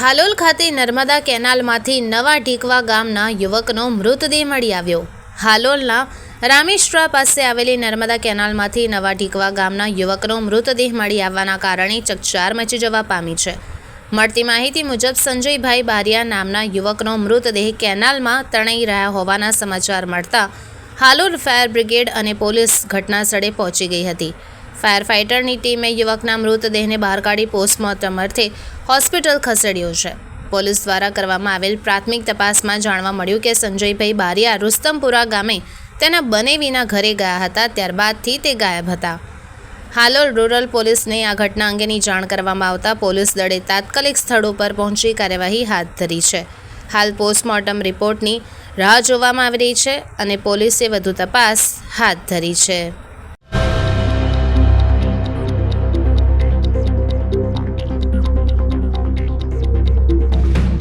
હાલોલ ખાતે નર્મદા કેનાલમાંથી નવા ઢીકવા ગામના યુવકનો મૃતદેહ મળી આવ્યો. હાલોલના રામેશ્વરા પાસે આવેલી નર્મદા કેનાલમાંથી નવા ઢીકવા ગામના યુવકનો મૃતદેહ મળી આવવાના કારણે ચકચાર મચી જવા પામી છે. મળતી માહિતી મુજબ સંજયભાઈ બારિયા નામના યુવકનો મૃતદેહ કેનાલમાં તણાઈ રહ્યા હોવાના સમાચાર મળતા હાલોલ ફાયર બ્રિગેડ અને પોલીસ ઘટના સ્થળે પહોંચી ગઈ હતી. ફાયર ફાઇટરની ટીમે યુવકના મૃતદેહને બહાર કાઢી પોસ્ટમોર્ટમ અર્થે હોસ્પિટલ ખસેડ્યો છે. પોલીસ દ્વારા કરવામાં આવેલ પ્રાથમિક તપાસમાં જાણવા મળ્યું કે સંજયભાઈ બારિયા રુસ્તમપુરા ગામે તેના બનેવીના ઘરે ગયા હતા, ત્યારબાદથી તે ગાયબ હતા. હાલોલ રૂરલ પોલીસને આ ઘટના અંગેની જાણ કરવામાં આવતા પોલીસ દળે તાત્કાલિક સ્થળ ઉપર પહોંચી કાર્યવાહી હાથ ધરી છે. હાલ પોસ્ટમોર્ટમ રિપોર્ટની રાહ જોવામાં આવી રહી છે અને પોલીસે વધુ તપાસ હાથ ધરી છે.